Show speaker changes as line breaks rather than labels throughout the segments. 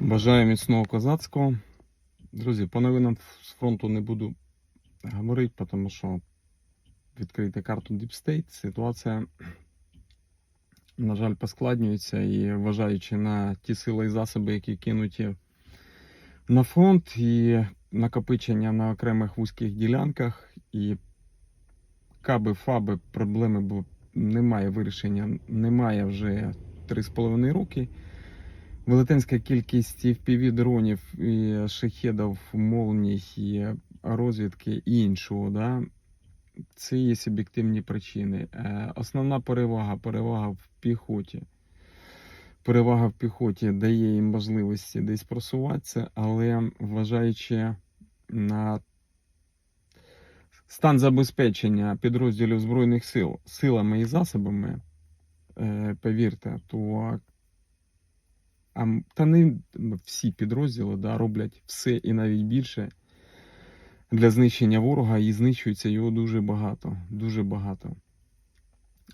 Бажаю міцного козацького. Друзі, по новинам з фронту не буду говорити, тому що відкрити карту Deep State, ситуація, на жаль, поскладнюється і вважаючи на ті сили і засоби, які кинуті на фронт, і накопичення на окремих вузьких ділянках, і каби, фаби, проблеми, бо немає вирішення, немає вже 3,5 роки. Велетенська кількість FPV і шахедів, молній, і розвідки і іншого. Да? Це є об'єктивні причини. Е, Основна перевага перевага в піхоті. Перевага в піхоті дає їм можливості десь просуватися, але вважаючи на стан забезпечення підрозділів Збройних сил силами і засобами, е, повірте, то а, та не всі підрозділи да, роблять все і навіть більше для знищення ворога, і знищується його дуже багато. Дуже багато.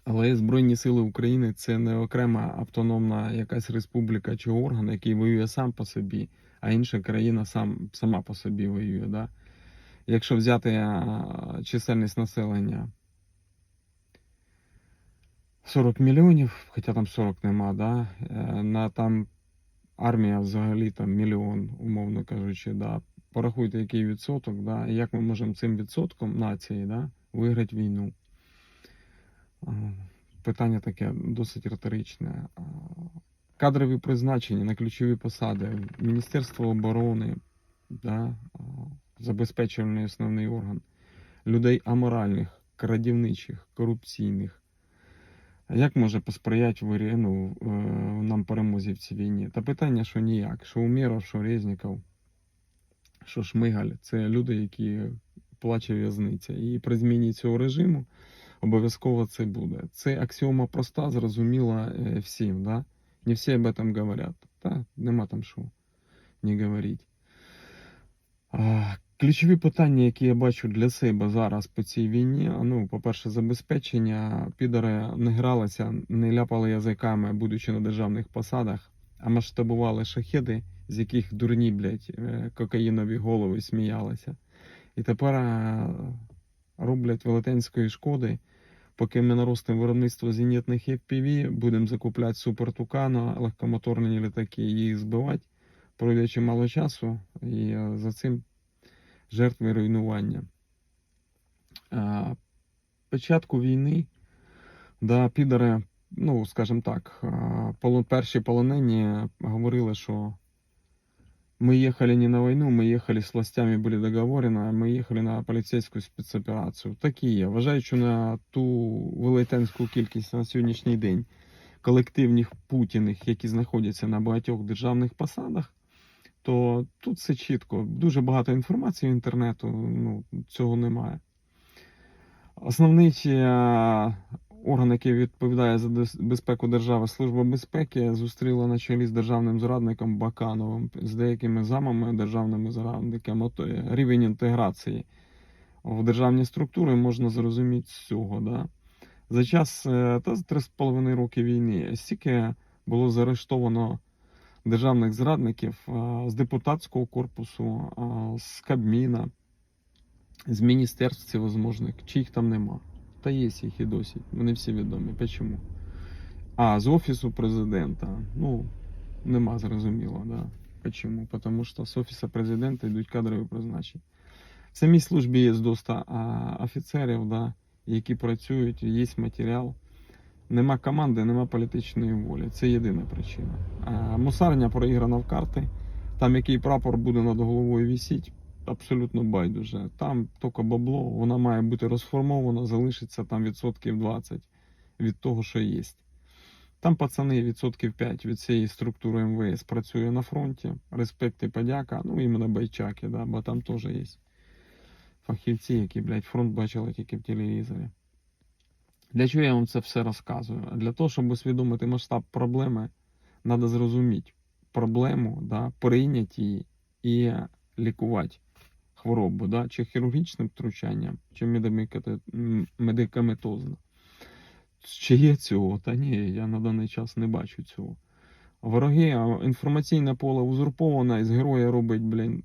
Але Збройні Сили України це не окрема автономна якась республіка чи орган, який воює сам по собі, а інша країна сам, сама по собі воює. Да? Якщо взяти чисельність населення 40 мільйонів, хоча там 40 нема, да? е, на там армія взагалі там мільйон, умовно кажучи, да. порахуйте, який відсоток, да, і як ми можемо цим відсотком нації да, виграти війну. Питання таке досить риторичне. Кадрові призначення на ключові посади, Міністерство оборони, да, забезпечувальний основний орган, людей аморальних, крадівничих, корупційних. Як може посприяти ну, нам перемозі в цій війні? Та питання, що ніяк. Що Умєров, що Резніков, що Шмигаль це люди, які плаче в'язниця. І при зміні цього режиму обов'язково це буде. Це аксіома проста, зрозуміла е, всім. Да? Не всі об этом говорять. Та нема там що не говорити. Ключові питання, які я бачу для себе зараз по цій війні, ну, по-перше, забезпечення. Підари не гралися, не ляпали язиками, будучи на державних посадах, а масштабували шахеди, з яких дурні, блядь, е, кокаїнові голови сміялися. І тепер е, роблять велетенської шкоди. Поки ми наростимо виробництво зенітних FPV, будемо закупляти супертукано, легкомоторні літаки їх збивати, пройде чимало часу, і е, за цим жертви руйнування. Початку війни, да, підари, ну, скажімо так, перші полонені говорили, що ми їхали не на війну, ми їхали з властями, були договорені, ми їхали на поліцейську спецоперацію. Такі. Вважаючи на ту велетенську кількість на сьогоднішній день колективних путіних, які знаходяться на багатьох державних посадах, то тут все чітко. Дуже багато інформації в інтернету, ну, цього немає. Основний е, орган, який відповідає за безпеку держави, Служба безпеки, зустріла на чолі з державним зрадником Бакановим, з деякими замами державними зрадниками. От, е, рівень інтеграції в державні структури можна зрозуміти з цього. Да? За час е, та 3,5 роки війни стільки було заарештовано державних зрадників з депутатського корпусу, з Кабміна, з міністерств всевозможних, чи їх там нема. Та є їх і досі. Вони всі відомі. Чому? А, з Офісу президента. Ну, нема зрозуміло, да. Чому? Тому що з Офісу президента йдуть кадрові призначення. В самій службі є доста офіцерів, да, які працюють, є матеріал. Нема команди, нема політичної волі. Це єдина причина. Мусарня проіграна в карти. Там який прапор буде над головою вісіть, абсолютно байдуже. Там тільки бабло, вона має бути розформована, залишиться там відсотків 20 від того, що є. Там пацани відсотків 5 від цієї структури МВС працює на фронті. Респект і подяка. Ну, іменно бойчаки, да, бо там теж є фахівці, які, блядь, фронт бачили тільки в телевізорі. Для чого я вам це все розказую? Для того, щоб усвідомити масштаб проблеми, треба зрозуміти проблему, да, прийняти її і лікувати хворобу, да, чи хірургічним втручанням, чи медикаментоз- медикаментозно. Чи є цього? Та ні, я на даний час не бачу цього. Вороги, інформаційне поле узурповане, із героя робить, блін,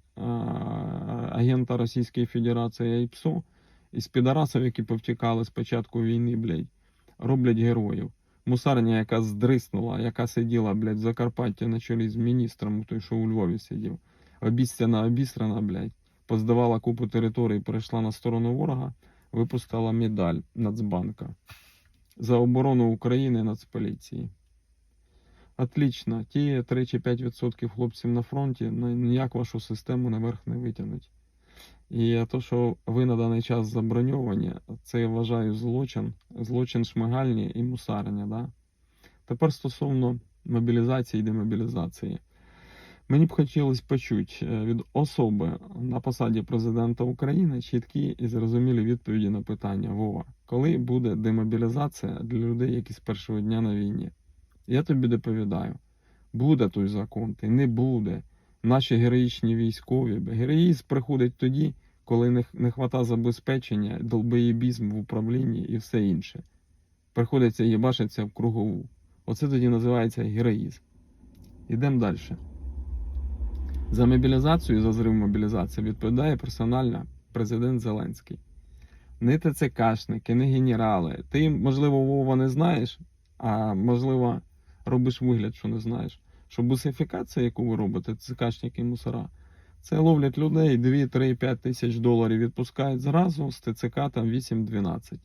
агента Російської Федерації АІПСО, із підарасів, які повтікали з початку війни, блядь, роблять героїв. Мусарня, яка здриснула, яка сиділа, блядь, в Закарпатті на чолі з міністром, той, що у Львові сидів. Обіцяна, обісрана, блядь, поздавала купу територій, перейшла на сторону ворога, випустила медаль Нацбанка за оборону України Нацполіції. Отлично. Ті 3 чи 5% хлопців на фронті ну, ніяк вашу систему наверх не витягнуть. І те, що ви на даний час заброньовані, це я вважаю злочин, злочин шмигальні і мусарення. Да? Тепер стосовно мобілізації і демобілізації. Мені б хотілося почути е, від особи на посаді президента України чіткі і зрозумілі відповіді на питання: Вова, коли буде демобілізація для людей, які з першого дня на війні? Я тобі доповідаю, буде той закон, й не буде. Наші героїчні військові. Героїзм приходить тоді, коли не, не хвата забезпечення, долбоєбізм в управлінні і все інше. Приходиться їбашитися в кругову. Оце тоді називається героїзм. Ідемо далі. За мобілізацію, за зрив мобілізації відповідає персонально президент Зеленський. Не ТЦКшники, не генерали. Ти, можливо, Вова не знаєш, а можливо, робиш вигляд, що не знаєш. Що бусифікація, яку ви робите, і мусора, це ловлять людей 2, 3, 5 тисяч доларів відпускають зразу з ТЦК там 8-12.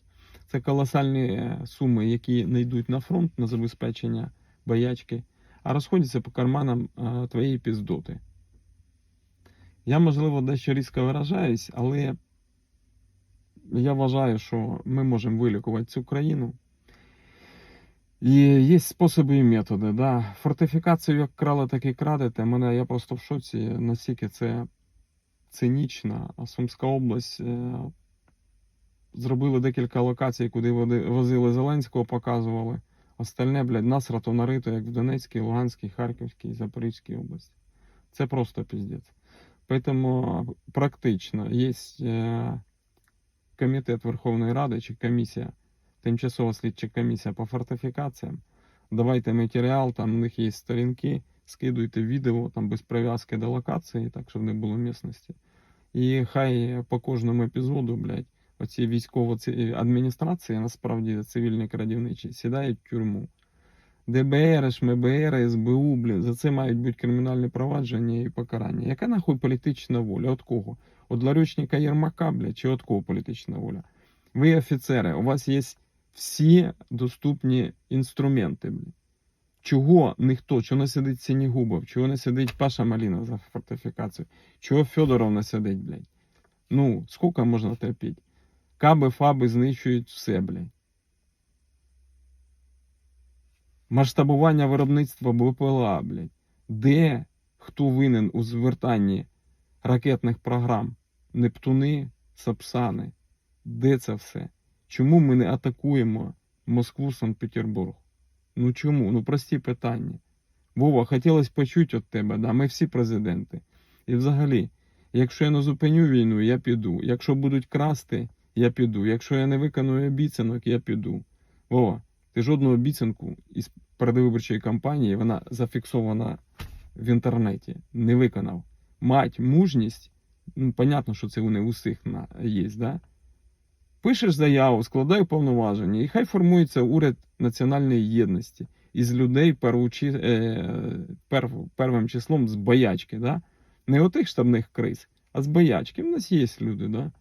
Це колосальні е, суми, які не йдуть на фронт на забезпечення боячки, а розходяться по карманам е, твоєї піздоти. Я, можливо, дещо різко виражаюсь, але я вважаю, що ми можемо вилікувати цю країну. І є способи і методи. Да. Фортифікацію як крали, так і крадете. Мене я просто в шоці, наскільки це цинічно. Сумська область е, зробили декілька локацій, куди возили Зеленського, показували. Остальне, блядь, насрато нарито, як в Донецькій, Луганській, Харківській, Запорізькій області. Це просто піздець. Поэтому практично є е, комітет Верховної Ради чи комісія, тимчасова слідча комісія по фортифікаціям. Давайте матеріал, там у них є сторінки, скидуйте відео там без прив'язки до локації, так щоб не було місності. І хай по кожному епізоду, блядь, оці військово адміністрації, насправді цивільні крадівничі, сідають в тюрму. ДБР, ШМБР, СБУ, блін, за це мають бути кримінальні провадження і покарання. Яка нахуй політична воля? От кого? От Ларючника Єрмака, блядь, чи от кого політична воля? Ви офіцери, у вас є всі доступні інструменти. Чого ніхто, чого не сидить Сінігубов, чого не сидить Паша Маліна за фортифікацію, чого Федоров не сидить, блядь? Ну, скільки можна терпіти? Каби, фаби знищують все, блядь. Масштабування виробництва БПЛА, блядь. Де хто винен у звертанні ракетних програм? Нептуни, Сапсани. Де це все? Чому ми не атакуємо Москву, Санкт-Петербург? Ну чому? Ну прості питання. Вова, хотілося почути від тебе, да? ми всі президенти. І взагалі, якщо я не зупиню війну, я піду. Якщо будуть красти, я піду. Якщо я не виконую обіцянок, я піду. Вова, ти жодну обіцянку із передвиборчої кампанії, вона зафіксована в інтернеті, не виконав. Мать, мужність, ну, понятно, що це у не усіх є, да? Пишеш заяву, складай повноваження, і хай формується уряд національної єдності із людей первучі, е, пер, первим числом з боячки, да? не отих штабних криз, а з боячки. У нас є люди, да?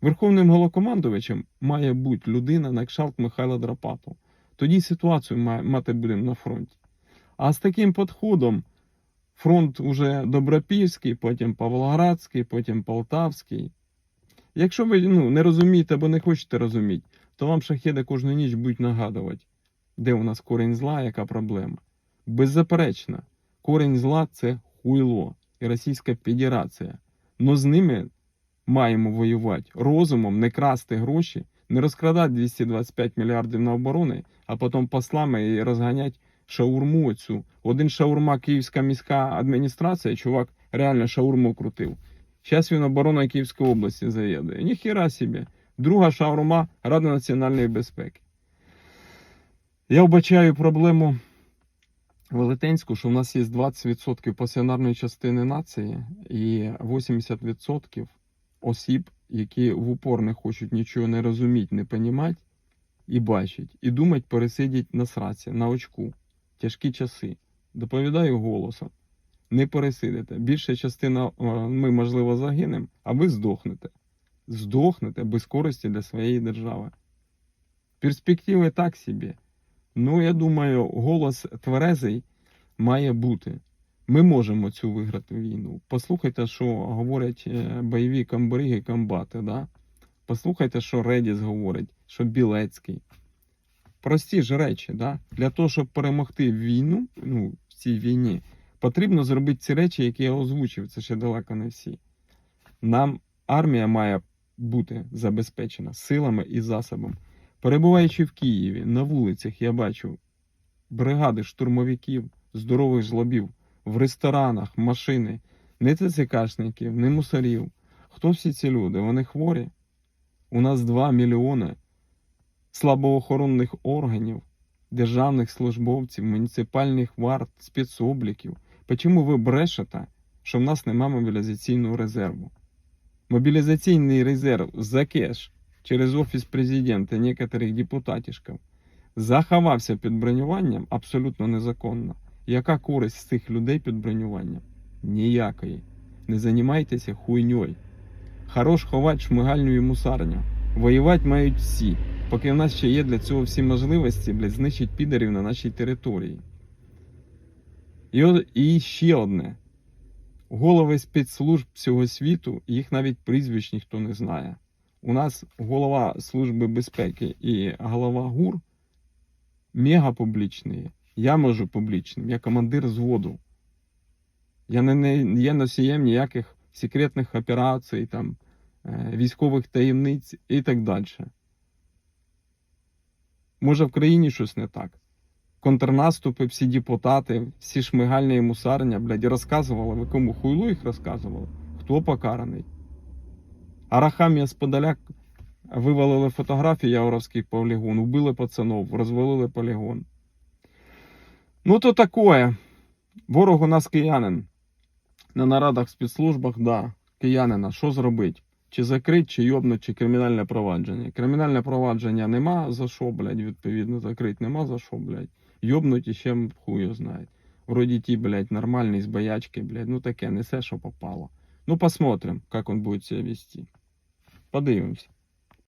Верховним головкомандувачем має бути людина на кшалт Михайла Драпатова. Тоді ситуацію ма- мати будемо на фронті. А з таким підходом фронт уже Добропільський, потім Павлоградський, потім Полтавський. Якщо ви ну, не розумієте або не хочете розуміти, то вам шахеди кожну ніч будуть нагадувати, де у нас корінь зла, яка проблема. Беззаперечно, корінь зла це хуйло і Російська Федерація. Но з ними маємо воювати розумом, не красти гроші, не розкрадати 225 мільярдів на оборони, а потім послами і розганять шаурму цю. Один шаурма Київська міська адміністрація, чувак реально шаурму крутив. Зараз він обороною Київської області заїде. Ніхіра собі. Друга шаурма Рада національної безпеки. Я вбачаю проблему Велетенську, що в нас є 20% пасіонарної частини нації і 80% осіб, які в упор не хочуть нічого не розуміти, не понімати і бачить, і думать пересидіть на сраці, на очку. Тяжкі часи. Доповідаю голосом. Не пересидите. Більша частина, е, ми, можливо, загинемо, а ви здохнете. Здохнете без користі для своєї держави. Перспективи так собі. Ну, я думаю, голос тверезий має бути. Ми можемо цю виграти війну. Послухайте, що говорять е, бойові камбриги, комбати. Да? Послухайте, що Редіс говорить, що Білецький. Прості ж речі, да? для того, щоб перемогти війну, ну, в цій війні, потрібно зробити ці речі, які я озвучив. Це ще далеко не всі. Нам армія має бути забезпечена силами і засобами. Перебуваючи в Києві, на вулицях я бачу бригади штурмовиків, здорових жлобів, в ресторанах, машини, не ТЦКшників, не мусорів. Хто всі ці люди? Вони хворі. У нас 2 мільйони слабоохоронних органів, державних службовців, муніципальних варт, спецобліків. Почому ви брешете, що в нас немає мобілізаційного резерву? Мобілізаційний резерв за кеш через офіс президента некоторих депутатішків заховався під бронюванням абсолютно незаконно. Яка користь з цих людей під бронюванням? Ніякої. Не займайтеся хуйньою. Хорош ховати шмигальню і мусарню. Воювати мають всі, поки в нас ще є для цього всі можливості, блядь, знищить підарів на нашій території. І, о- і ще одне. Голови спецслужб цього світу, їх навіть прізвищ ніхто не знає. У нас голова Служби безпеки і голова ГУР мега публічні. Я можу публічним, я командир зводу. Я не, не є носієм ніяких секретних операцій, там, е, військових таємниць і так далі. Може, в країні щось не так. Контрнаступи, всі депутати, всі шмигальні і мусарня, блядь, розказували, ви кому хуйлу їх розказували? Хто покараний? Арахамія з Подоляк вивалили фотографії Яворовський полігон, вбили пацанов, розвалили полігон. Ну, то такое. Ворог у нас киянин. На нарадах в спецслужбах, да, киянина. Що зробить? Чи закрить, чи йобнуть, чи кримінальне провадження. Кримінальне провадження нема за що, блядь, відповідно, закрить нема за що, блядь. Йобнуть і ще його знає. Вроді ті, блядь, нормальний з боячки, блядь, ну таке, несе, що попало. Ну, посмотрим, как он будет себя вести. Подивимось.